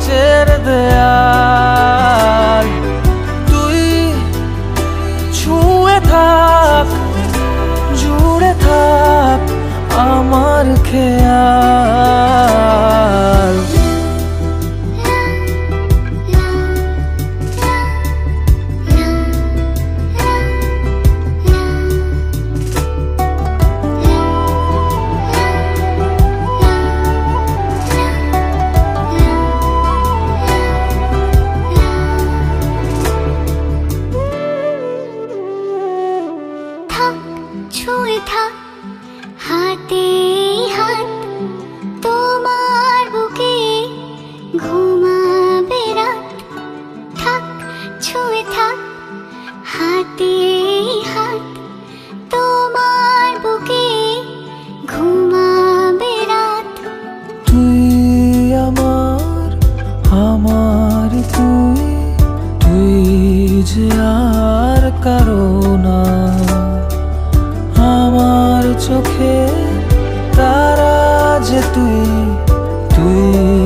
কাঁচের দেয়াল তুই ছুঁয়ে থাক জুড়ে থাক আমার খেয়াল। ছুঁয়ে থাক। হাতে হাত তোমার বুকে ঘুমাবে রাত। তুই আমার আমার তুই তুই যে আর কারও না। আমার চোখে তারা যে তুই তুই